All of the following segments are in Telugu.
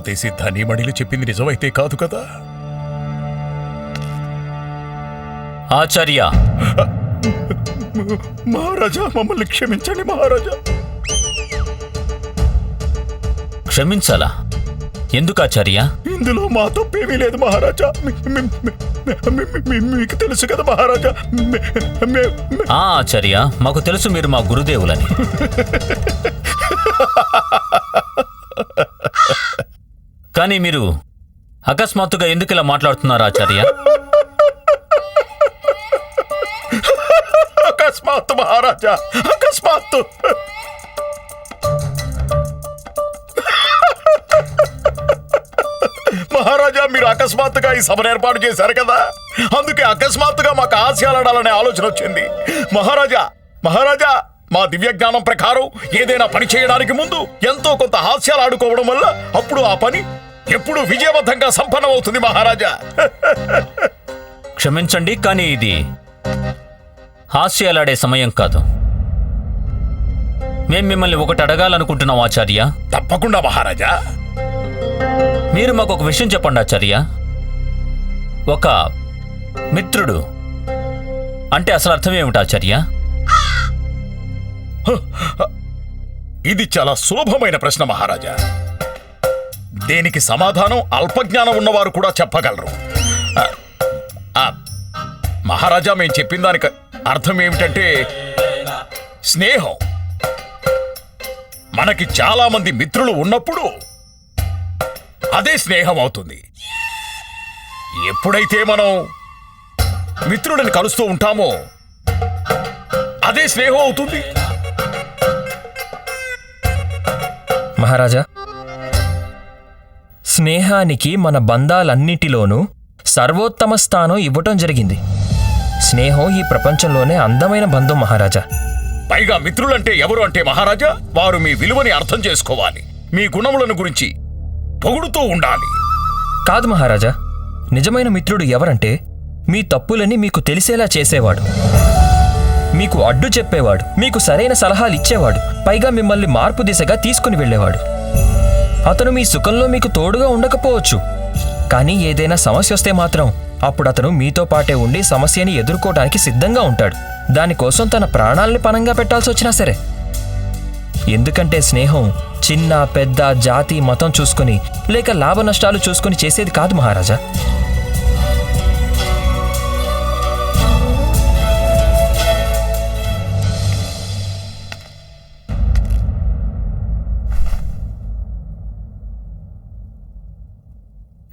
కొంపతీసి ధనీమణిలు చెప్పింది నిజమైతే కాదు కదా? ఆచార్య! మహారాజా మమ్మల్ని క్షమించండి మహారాజా. క్షమించాలా? ఎందుకు ఆచార్య? ఇందులో మా తప్పేమీ లేదు మహారాజా. మీకు తెలుసు కదా మహారాజా. ఆ ఆచార్య మాకు తెలుసు మీరు మా గురుదేవులని. కానీ మీరు అకస్మాత్తుగా ఎందుకు ఇలా మాట్లాడుతున్నారు ఆచార్య? అకస్మాత్తు మహారాజా అకస్మాత్తు. మహారాజా మీరు అకస్మాత్తుగా ఈ సభను ఏర్పాటు చేశారు కదా? అందుకే అకస్మాత్తుగా మాకు హాస్యాలాడాలనే ఆలోచన వచ్చింది. మహారాజా మహారాజా మా దివ్య జ్ఞానం ప్రకారం ఏదైనా పని చేయడానికి ముందు ఎంతో కొంత హాస్యాలు ఆడుకోవడం వల్ల అప్పుడు ఆ పని ఎప్పుడు విజయవంతంగా సంపన్నమవుతుంది మహారాజా. క్షమించండి కానీ ఇది హాస్యాలాడే సమయం కాదు. మేం మిమ్మల్ని ఒకటి అడగాలనుకుంటున్నాం ఆచార్య. తప్పకుండా మహారాజా. మీరు మాకు ఒక విషయం చెప్పండి ఆచార్య. ఒక మిత్రుడు. అంటే అసలు అర్థం ఏమిటి ఆచార్య? ఇది చాలా సులభమైన ప్రశ్న మహారాజా. దీనికి సమాధానం అల్పజ్ఞానం ఉన్నవారు కూడా చెప్పగలరు. మహారాజా మేము చెప్పిన దానికి అర్థం ఏమిటంటే స్నేహం. మనకి చాలామంది మిత్రులు ఉన్నప్పుడు అదే స్నేహం అవుతుంది. ఎప్పుడైతే మనం మిత్రుడిని కలుస్తూ ఉంటామో అదే స్నేహం అవుతుంది. మహారాజా స్నేహానికి మన బంధాలన్నిటిలోనూ సర్వోత్తమ స్థానం ఇవ్వటం జరిగింది. స్నేహం ఈ ప్రపంచంలోనే అందమైన బంధం మహారాజా. పైగా మిత్రులంటే ఎవరు అంటే మహారాజా? వారు మీ విలువని అర్థం చేసుకోవాలి. మీ గుణములను గురించి పొగుడుతూ ఉండాలి. కాదు మహారాజా నిజమైన మిత్రుడు ఎవరంటే మీ తప్పులని మీకు తెలిసేలా చేసేవాడు. మీకు అడ్డు చెప్పేవాడు మీకు సరైన సలహాలు ఇచ్చేవాడు పైగా మిమ్మల్ని మార్పు దిశగా తీసుకుని వెళ్ళేవాడు. అతను మీ సుఖంలో మీకు తోడుగా ఉండకపోవచ్చు. కానీ ఏదైనా సమస్య వస్తే మాత్రం అప్పుడు అతను మీతో పాటే ఉండి సమస్యని ఎదుర్కోవడానికి సిద్ధంగా ఉంటాడు. దానికోసం తన ప్రాణాల్ని పణంగా పెట్టాల్సి వచ్చినా సరే. ఎందుకంటే స్నేహం చిన్న పెద్ద జాతి మతం చూసుకుని లేక లాభ నష్టాలు చూసుకుని చేసేది కాదు మహారాజా.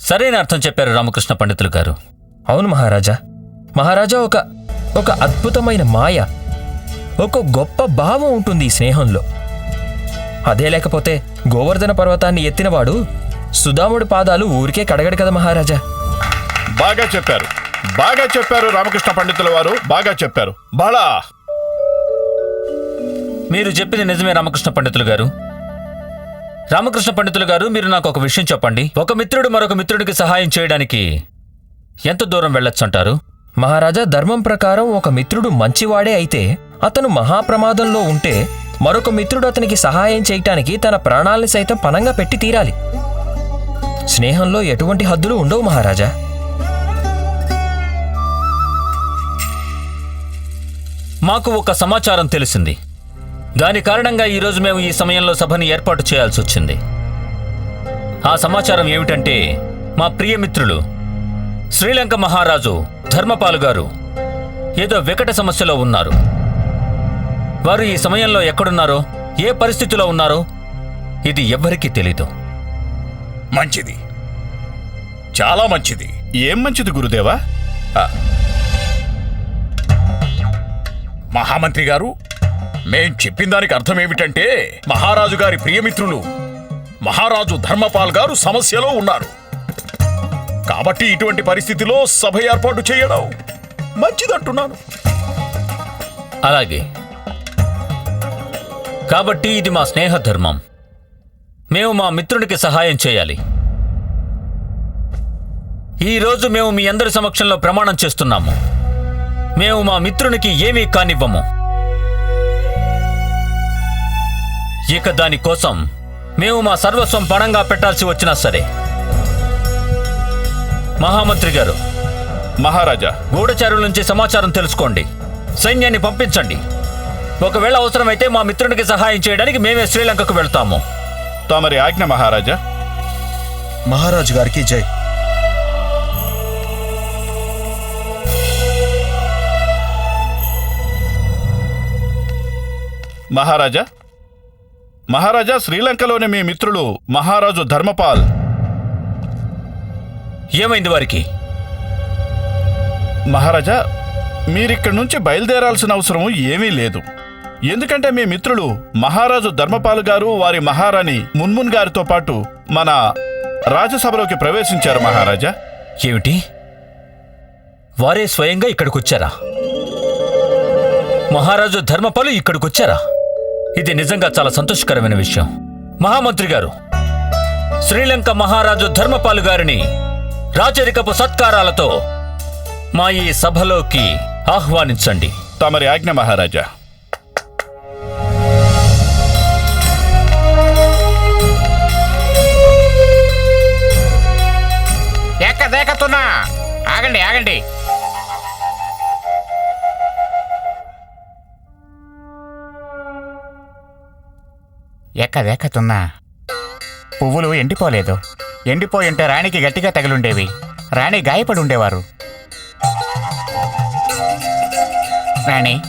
సరైన అర్థం చెప్పారు రామకృష్ణ పండితులు గారు. అవును మహారాజా. మహారాజా ఒక ఒక అద్భుతమైన మాయ ఒక గొప్ప భావం ఉంటుంది ఈ స్నేహంలో. అదే లేకపోతే గోవర్ధన పర్వతాన్ని ఎత్తినవాడు సుధాముడి పాదాలు ఊరికే కడగడు కదా మహారాజా. బాగా చెప్పారు. బాగా చెప్పారు రామకృష్ణ పండితుల వారు. బాగా చెప్పారు. బాలా! మీరు చెప్పింది నిజమే రామకృష్ణ పండితులు గారు. రామకృష్ణ పండితులు గారు మీరు నాకు ఒక విషయం చెప్పండి. ఒక మిత్రుడు మరొక మిత్రుడికి సహాయం చేయడానికి ఎంత దూరం వెళ్ళొచ్చంటారు? మహారాజా ధర్మం ప్రకారం ఒక మిత్రుడు మంచివాడే అయితే అతను మహాప్రమాదంలో ఉంటే మరొక మిత్రుడు అతనికి సహాయం చేయటానికి తన ప్రాణాల్ని సైతం పనంగా పెట్టి తీరాలి. స్నేహంలో ఎటువంటి హద్దులు ఉండవు మహారాజా. మాకు ఒక సమాచారం తెలిసింది. దాని కారణంగా ఈరోజు మేము ఈ సమయంలో సభను ఏర్పాటు చేయాల్సి వచ్చింది. ఆ సమాచారం ఏమిటంటే మా ప్రియమిత్రులు శ్రీలంక మహారాజు ధర్మపాలు గారు ఏదో వికట సమస్యలో ఉన్నారు. వారు ఈ సమయంలో ఎక్కడున్నారో ఏ పరిస్థితిలో ఉన్నారో ఇది ఎవ్వరికీ తెలీదు. మంచిది. చాలా మంచిది. ఏం మంచిది గురుదేవా? మహామంత్రి గారు మేం చెప్పిన దానికి అర్థం ఏమిటంటే మహారాజు గారి ప్రియమిత్రులు మహారాజు ధర్మపాల్ గారు సమస్యలో ఉన్నారు. కాబట్టి ఇటువంటి పరిస్థితిలో సభ ఏర్పాటు చేయడం మంచిదంటున్నాను. అలాగే. కాబట్టి ఇది మా స్నేహ ధర్మం మేము మా మిత్రునికి సహాయం చేయాలి. ఈరోజు మేము మీ అందరి సమక్షంలో ప్రమాణం చేస్తున్నాము. మేము మా మిత్రునికి ఏమీ కానివ్వము. ఇక దానికోసం మేము మా సర్వస్వం పణంగా పెట్టాల్సి వచ్చినా సరే. మహామంత్రి గారు మహారాజా. గూఢచారుల నుంచి సమాచారం తెలుసుకోండి. సైన్యాన్ని పంపించండి. ఒకవేళ అవసరమైతే మా మిత్రునికి సహాయం చేయడానికి మేమే శ్రీలంకకు వెళ్తాము. తమరి ఆజ్ఞ మహారాజా? మహారాజు గారికి జై. మహారాజా మహారాజా శ్రీలంకలోని మీ మిత్రులు మహారాజు ధర్మపాల్. ఏమైంది వారికి? మహారాజా మీరిక్కడి నుంచి బయలుదేరాల్సిన అవసరం ఏమీ లేదు. ఎందుకంటే మీ మిత్రులు మహారాజు ధర్మపాల్ గారు వారి మహారాణి మున్మున్ గారితో పాటు మన రాజ్యసభలోకి ప్రవేశించారు మహారాజా. ఏమిటి? వారే స్వయంగా ఇక్కడికొచ్చారా? మహారాజు ధర్మపాలు ఇక్కడికొచ్చారా? ఇది నిజంగా చాలా సంతోషకరమైన విషయం. మహామంత్రి గారు శ్రీలంక మహారాజు ధర్మపాలు గారిని రాచరికపు సత్కారాలతో మా ఈ సభలోకి ఆహ్వానించండి. తమరి ఆజ్ఞ మహారాజా. ఎక్క దేకతున్నా. ఆగండి ఆగండి. ఎక్క దేకతున్నా పువ్వులు ఎండిపోలేదు. ఎండిపోయి ఉంటే రాణికి గట్టిగా తగిలుండేవి. రాణి గాయపడి ఉండేవారు రాణి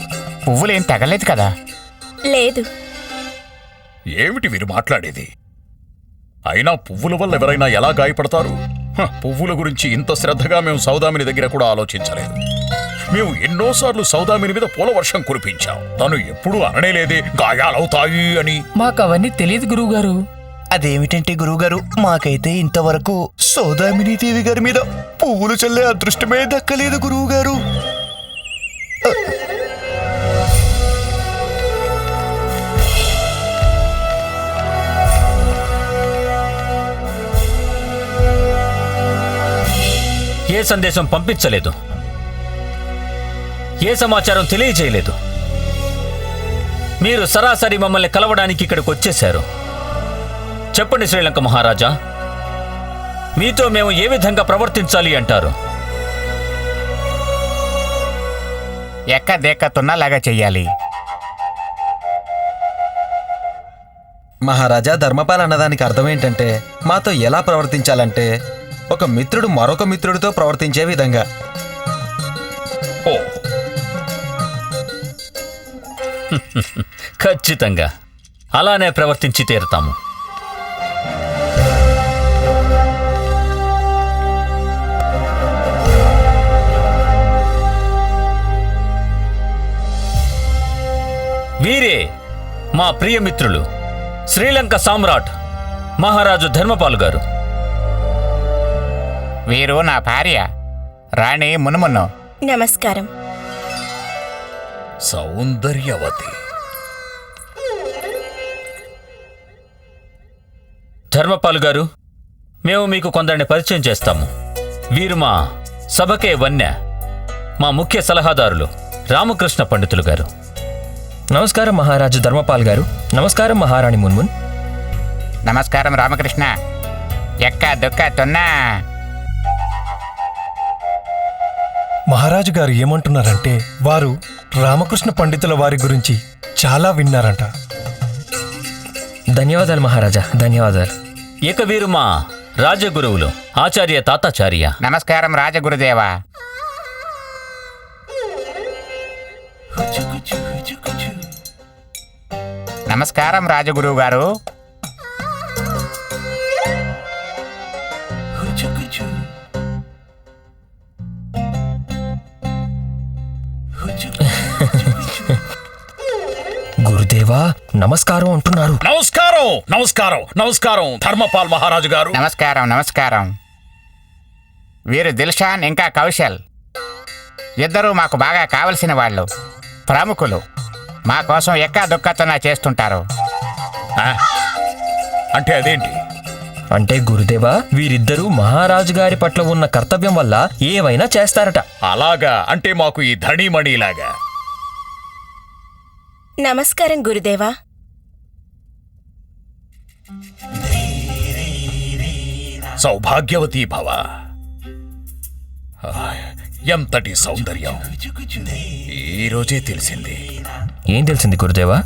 పువ్వులేం తగలేదు కదా? లేదు. ఏమిటి మీరు మాట్లాడేది? అయినా పువ్వుల వల్ల ఎవరైనా ఎలా గాయపడతారు? హ, పువ్వుల గురించి ఇంత శ్రద్ధగా మేము సౌదామిని దగ్గర కూడా ఆలోచించలేదు. మేము ఎన్నోసార్లు సౌదామిని మీద పూల వర్షం కురిపించాం. తను ఎప్పుడూ అననేలేదే గాయాలవుతాయి అని. మాకు అవన్నీ తెలియదు గురువుగారు. అదేమిటంటే గురువుగారు మాకైతే ఇంతవరకు సౌదామిని దేవి గారి మీద పువ్వులు చల్లే అదృష్టమే దక్కలేదు గురువుగారు. ఏ సందేశం పంపించలేదు. ఏ సమాచారం తెలియజేయలేదు. మీరు సరాసరి మమ్మల్ని కలవడానికి ఇక్కడికి వచ్చేశారు. చెప్పండి శ్రీలంక మహారాజా. మీతో మేము ఏ విధంగా ప్రవర్తించాలి అంటారు? ఎక్క దేకతున్నలాగా చెయ్యాలి. మహారాజా ధర్మపాల్ అన్నదానికి అర్థం ఏంటంటే మాతో ఎలా ప్రవర్తించాలంటే ఒక మిత్రుడు మరొక మిత్రుడితో ప్రవర్తించే విధంగా. ఓ ఖచ్చితంగా. అలానే ప్రవర్తించి తీరుతాము. వీరే మా ప్రియమిత్రులు శ్రీలంక సామ్రాట్ మహారాజు ధర్మపాల్ గారు. వీరు నా భార్య రాణి మునుమున్ను నమస్కారం. సౌందర్యవతి. ధర్మపాల్ గారు మేము మీకు కొందరిని పరిచయం చేస్తాము. వీరు మా సభకే వన్య మా ముఖ్య సలహాదారులు రామకృష్ణ పండితులు గారు. నమస్కారం మహారాజు ధర్మపాల్ గారు. నమస్కారం మహారాణి మున్మున్. నమస్కారం రామకృష్ణ. ఎక్క దుక్క తున్నా. మహారాజు గారు ఏమంటున్నారంటే వారు రామకృష్ణ పండితుల వారి గురించి చాలా విన్నారంట. ధన్యవాదాలు మహారాజా ధన్యవాదాలు. ఇక వీరు మా రాజగురువులు ఆచార్య తాతాచార్య. నమస్కారం రాజగురుదేవా. నమస్కారం రాజగురువు గారు గురుదేవా నమస్కారం అంటున్నారు. నమస్కారం నమస్కారం నమస్కారం ధర్మపాల్ మహారాజు గారు. నమస్కారం నమస్కారం. వీరు దిల్షాన్ ఇంకా కౌశల్. ఇద్దరూ మాకు బాగా కావలసిన వాళ్ళు. ప్రముఖులు. మా కోసం ఎక్కా దుక్కతన చేస్తుంటారు. ఆ? అంటే అదేంటి? అంటే గురుదేవా వీరిద్దరూ మహారాజు గారి పట్ల ఉన్న కర్తవ్యం వల్ల ఏవైనా చేస్తారట. అలాగా అంటే మాకు ఈ ధణిమణిలాగా నమస్కారం గురుదేవా. సౌభాగ్యవతి భవ. ఎంతటి సౌందర్యం. ఈ రోజే తెలిసింది. ఏం తెలిసింది గురుదేవా?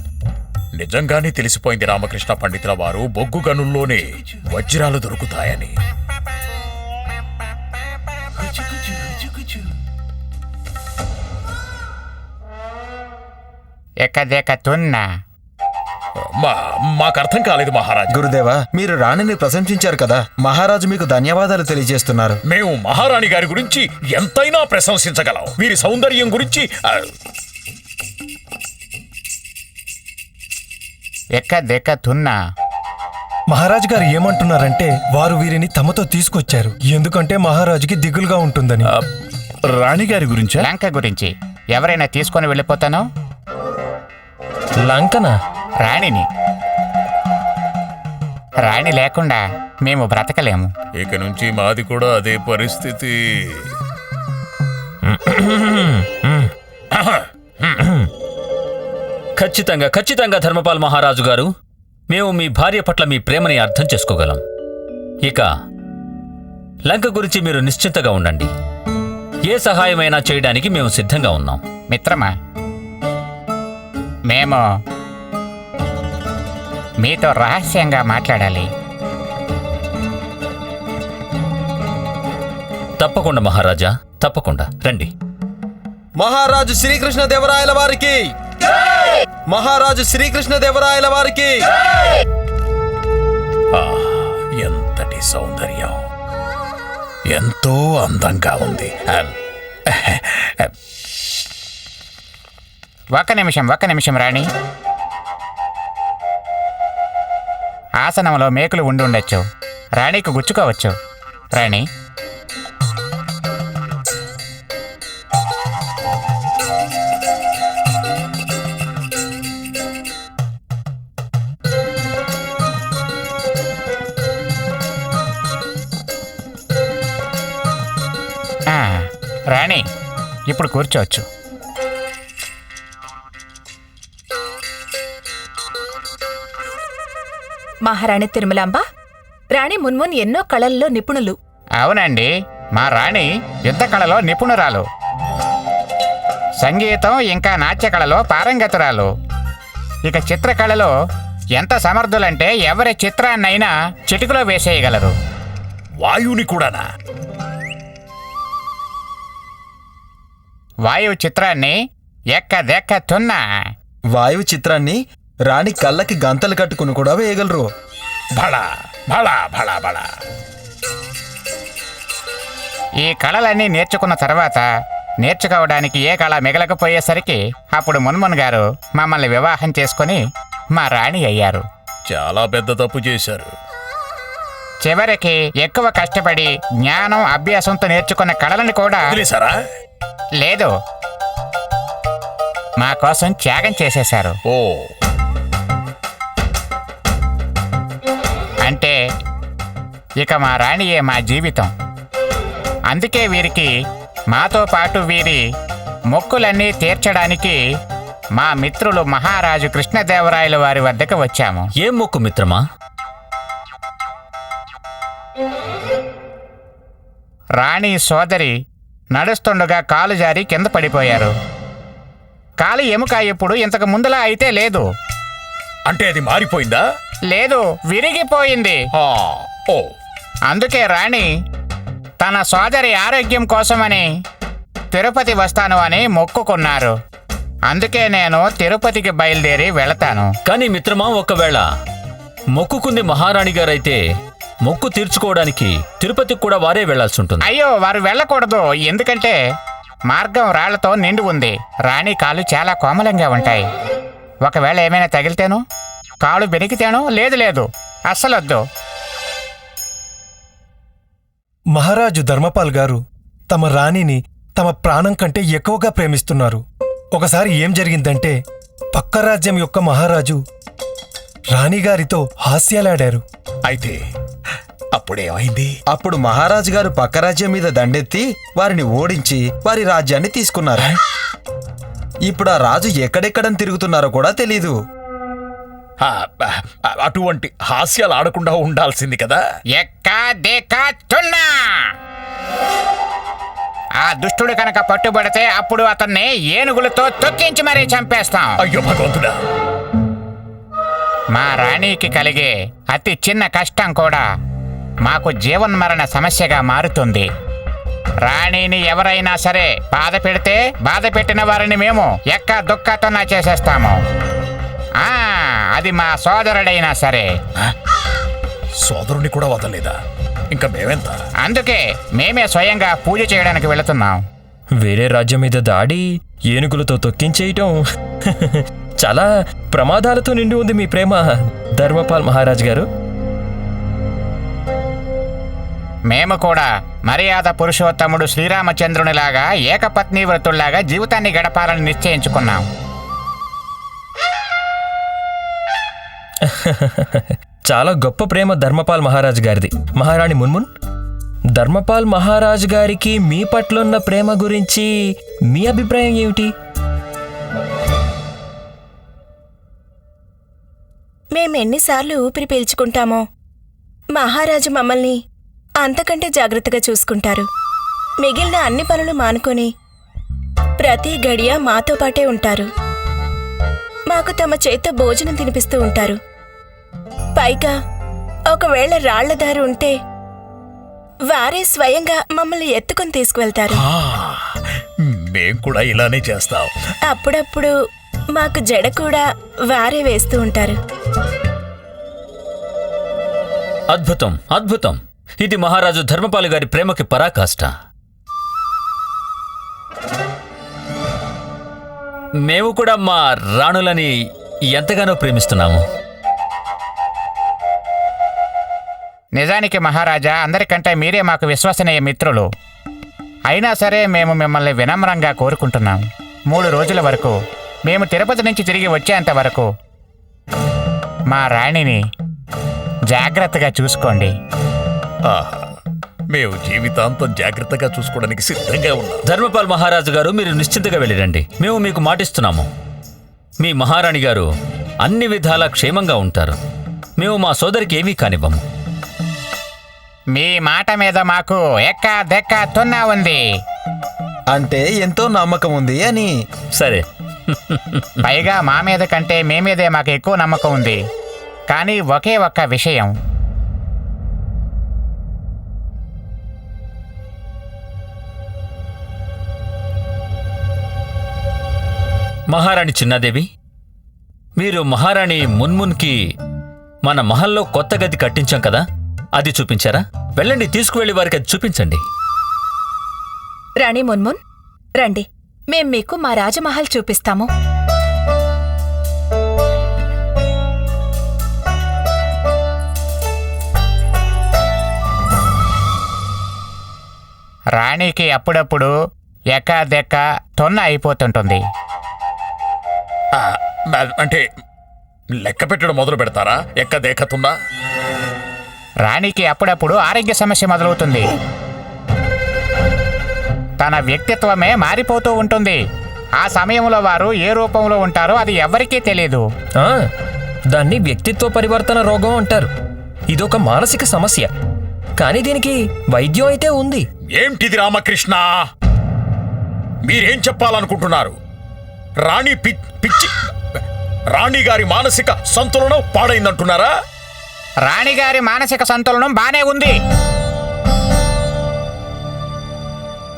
నిజంగానే తెలిసిపోయింది రామకృష్ణ పండితుల వారు బొగ్గు గనుల్లోనే వజ్రాలు దొరుకుతాయని. ఎక్కదేక తున్నా మా మాకు అర్థం కాలేదు మహారాజా. గురుదేవా మీరు రాణిని ప్రశంసించారు కదా మహారాజు మీకు ధన్యవాదాలు తెలియజేస్తున్నారు. మేము మహారాణి గారి గురించి ఎంతైనా ప్రశంసించగలం. వీరి సౌందర్యం గురించి ఆ, ఎక్కదేక తున్నా మహారాజు గారు ఏమంటున్నారంటే వారు వీరిని తమతో తీసుకొచ్చారు. ఎందుకంటే మహారాజుకి దిగులుగా ఉంటుందని. రాణిగారి గురించా? లంక గురించి. ఎవరైనా తీసుకొని వెళ్ళిపోతాను? లంకనా? రాణిని. రాణి లేకుండా మేము బ్రతకలేము. ఇక నుంచి మాది కూడా అదే పరిస్థితి. ఖచ్చితంగా ఖచ్చితంగా ధర్మపాల్ మహారాజు గారు మేము మీ భార్య పట్ల మీ ప్రేమని అర్థం చేసుకోగలం. ఇక లంక గురించి మీరు నిశ్చింతగా ఉండండి. ఏ సహాయమైనా చేయడానికి మేము సిద్ధంగా ఉన్నాం. మిత్రమా? మేము మీతో రహస్యంగా మాట్లాడాలి. తప్పకుండా మహారాజా తప్పకుండా. రండి. మహారాజు శ్రీకృష్ణ దేవరాయల వారికి. మహారాజు శ్రీకృష్ణ దేవరాయల వారికి. ఆ, ఎంతటి సౌందర్యం. ఎంతో అందంగా ఉంది. ఒక ఒక్క నిమిషం ఒక్క నిమిషం రాణి. ఆసనంలో మేకులు ఉండి ఉండొచ్చు. రాణికి గుచ్చుకోవచ్చు. రాణి. రాణి ఇప్పుడు కూర్చోవచ్చు. మహారాణి తిరుమలాంబ రాణి మున్మున్ ఎన్నో కళల్లో నిపుణులు. అవునండి మా రాణి యుద్ధ కళలో నిపుణురాలు. సంగీతం ఇంకా నాట్య కళలో పారంగతురాలు. ఇక చిత్రకళలో ఎంత సమర్థులంటే ఎవరి చిత్రాన్నైనా చిటికలో వేసేయగలరు. వాయువుని కూడానా? వాయువు చిత్రాన్ని ఎక్కదెక్క తున్నా వాయువు చిత్రాన్ని రాణి కళ్ళకి గంతలు కట్టుకుని కూడా వేయగలరు. భళా భళా భళా భళా. ఈ కళలన్నీ నేర్చుకున్న తర్వాత నేర్చుకోవడానికి ఏ కళ మిగలకపోయేసరికి అప్పుడు మున్మున్ గారు మమ్మల్ని వివాహం చేసుకొని మా రాణి అయ్యారు. చాలా పెద్ద తప్పు చేశారు. చివరికి ఎక్కువ కష్టపడి జ్ఞానం అభ్యాసంతో నేర్చుకున్న కళలను కూడా వదిలేశారా? లేదు. మా కోసం త్యాగం చేసేశారు. ఓ. ఇక మా రాణియే మా జీవితం. అందుకే వీరికి మాతో పాటు వీరి మొక్కులన్నీ తీర్చడానికి మా మిత్రులు మహారాజు కృష్ణదేవరాయల వారి వద్దకు వచ్చాము. ఏం మొక్కు మిత్రమా? రాణి సోదరి నడుస్తుండగా కాలు జారి కింద పడిపోయారు. కాలు ఎముక ఇప్పుడు ఇంతకు ముందులా అయితే లేదు. అంటే అది మారిపోయిందా? లేదు విరిగిపోయింది. ఆ, ఓ. అందుకే రాణి తన సోదరి ఆరోగ్యం కోసమని తిరుపతి వస్తాను అని మొక్కుకున్నారు. అందుకే నేను తిరుపతికి బయలుదేరి వెళతాను. కానీ మిత్రమా ఒకవేళ మొక్కుకుంది మహారాణి గారైతే మొక్కు తీర్చుకోవడానికి తిరుపతికి కూడా వారే వెళ్ళాల్సి ఉంటుంది. అయ్యో వారు వెళ్ళకూడదు. ఎందుకంటే మార్గం రాళ్ళతో నిండి ఉంది. రాణి కాళ్ళు చాలా కోమలంగా ఉంటాయి. ఒకవేళ ఏమైనా తగిలితేను? కాళ్ళు బెనికితేను? లేదు లేదు. అస్సలొద్దు. మహారాజు ధర్మపాల్ గారు తమ రాణిని తమ ప్రాణం కంటే ఎక్కువగా ప్రేమిస్తున్నారు. ఒకసారి ఏం జరిగిందంటే పక్క రాజ్యం యొక్క మహారాజు రాణిగారితో హాస్యాలాడారు. అయితే అప్పుడేమైంది? అప్పుడు మహారాజు గారు పక్క రాజ్యం మీద దండెత్తి వారిని ఓడించి వారి రాజ్యాన్ని తీసుకున్నారు. ఇప్పుడు ఆ రాజు ఎక్కడెక్కడని తిరుగుతున్నారో కూడా తెలీదు. అటువంటి హాస్యాలు ఆడకుండా ఉండాల్సింది కదా. ఎక్కా దేకా తున్నా ఆ దుష్టుడు కనుక పట్టుబడితే అప్పుడు అతన్ని ఏనుగులతో తొక్కించి మరీ చంపేస్తాం. అయ్యో భగవంతుడా. మా రాణికి కలిగే అతి చిన్న కష్టం కూడా మాకు జీవన్మరణ సమస్యగా మారుతుంది. రాణిని ఎవరైనా సరే బాధ పెడితే బాధ పెట్టిన వారిని మేము ఎక్క దుక్కతోనా చేసేస్తాము. ఆ, అది మా సోదరుడైనా సరే. సోదరుని కూడా వదలేదా ఇంకా మేమెంత? అందుకే మేమే స్వయంగా పూజ చేయడానికి వెళుతున్నాం. వేరే రాజ్యం మీద దాడి ఏనుగులతో తొక్కించేయటం. చాలా ప్రమాదాలతో నిండి ఉంది మీ ప్రేమ ధర్మపాల్ మహారాజ్ గారు. మేము కూడా మర్యాద పురుషోత్తముడు శ్రీరామచంద్రునిలాగా ఏకపత్ని వ్రతుల్లాగా జీవితాన్ని గడపాలని నిశ్చయించుకున్నాం. చాలా గొప్ప ప్రేమ ధర్మపాల్ మహారాజ్ గారిది. మహారాణి మున్మున్ ధర్మపాల్ మహారాజ్ గారికి మీ పట్ల ఉన్న ప్రేమ గురించి మీ అభిప్రాయం ఏమిటి? మేమెన్నిసార్లు ఊపిరి పీల్చుకుంటామో మహారాజు మమ్మల్ని అంతకంటే జాగ్రత్తగా చూసుకుంటారు. మిగిలిన అన్ని పనులు మానుకొని ప్రతి గడియ మాతో పాటే ఉంటారు. మాకు తమ చేత భోజనం తినిపిస్తూ ఉంటారు. పైగా ఒకవేళ రాళ్ళ దారి ఉంటే వారే స్వయంగా మమ్మల్ని ఎత్తుకొని తీసుకువెళ్తారు. ఆ, మేం కూడా ఇలానే చేస్తాం. అప్పుడప్పుడు మాకు జడ కూడా వారే వేస్తూ ఉంటారు. అద్భుతం అద్భుతం. ఇది మహారాజు ధర్మపాలు గారి ప్రేమకి పరాకాష్ట. మేము కూడా మా రాణులని ఎంతగానో ప్రేమిస్తున్నాము. నిజానికి మహారాజా అందరికంటే మీరే మాకు విశ్వసనీయ మిత్రులు. అయినా సరే మేము మిమ్మల్ని వినమ్రంగా కోరుకుంటున్నాం. మూడు రోజుల వరకు మేము తిరుపతి నుంచి తిరిగి వచ్చేంత వరకు మా రాణిని జాగ్రత్తగా చూసుకోండి. ఆహా, మేము జీవితాంతం జాగ్రత్తగా చూసుకోవడానికి సిద్ధంగా ఉన్నాం. ధర్మపాల్ మహారాజు గారు మీరు నిశ్చింతగా వెళ్ళిరండి. మేము మీకు మాటిస్తున్నాము. మీ మహారాణి గారు అన్ని విధాలా క్షేమంగా ఉంటారు. మేము మా సోదరికి ఏమీ కానివ్వము. మీ మాట మీద మాకు ఎక్క దెక్క తున్నా ఉంది. అంటే ఎంతో నమ్మకం ఉంది అని. సరే. పైగా మా మీద కంటే మీ మీదే మాకు ఎక్కువ నమ్మకం ఉంది. కానీ ఒకే ఒక్క విషయం. మహారాణి చిన్నాదేవి మీరు మహారాణి మున్మున్కి మన మహల్లో కొత్త గది కట్టించాం కదా? అది చూపించారా? వెళ్ళండి తీసుకువెళ్ళి వారికి అది చూపించండి. రాణి మున్మున్ రండి. మేం మీకు మా రాజమహల్ చూపిస్తాము. రాణికి అప్పుడప్పుడు ఎక్క దెక్క తొన్న అయిపోతుంటుంది. అంటే లెక్క పెట్టడం మొదలు పెడతారా? ఎక్క దేకతున్నా రాణికి అప్పుడప్పుడు ఆరోగ్య సమస్య మొదలవుతుంది. తన వ్యక్తిత్వమే మారిపోతూ ఉంటుంది. ఆ సమయంలో వారు ఏ రూపంలో ఉంటారో అది ఎవరికీ తెలియదు ఆ, దాన్ని వ్యక్తిత్వ పరివర్తన రోగం అంటారు. ఇదొక మానసిక సమస్య. కానీ దీనికి వైద్యం అయితే ఉంది. ఏంటిది రామకృష్ణ? మీరేం చెప్పాలనుకుంటున్నారు? రాణి పిచ్చి రాణి గారి మానసిక సంతులనం పాడైందంటున్నారా? రాణిగారి మానసిక సంతులనం బానే ఉంది.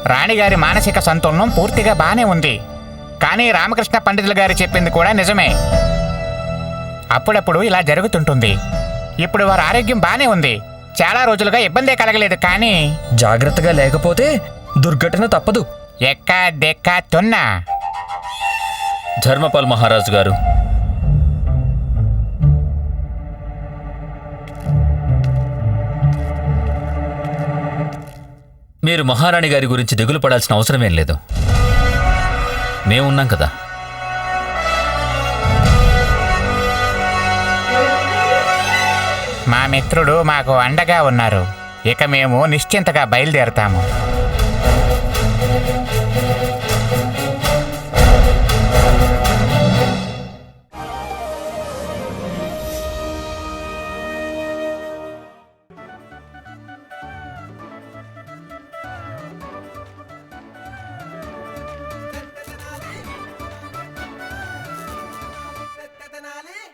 రాణిగారి మానసిక సంతులనం పూర్తిగా బానే ఉంది. కానీ రామకృష్ణ పండితులు గారు చెప్పింది కూడా నిజమే. అప్పుడప్పుడు ఇలా జరుగుతుంటుంది. ఇప్పుడు వారి ఆరోగ్యం బానే ఉంది. చాలా రోజులుగా ఇబ్బందే కలగలేదు కానీ జాగ్రత్తగా లేకపోతే దుర్ఘటన తప్పదు. ఎక్క దెక్క తున్నా. ధర్మపాల్ మహారాజు గారు మీరు మహారాణి గారి గురించి దిగులు పడాల్సిన అవసరమేం లేదు. మేమున్నాం కదా. మా మిత్రుడు మాకు అండగా ఉన్నారు. ఇక మేము నిశ్చింతగా బయలుదేరుతాము.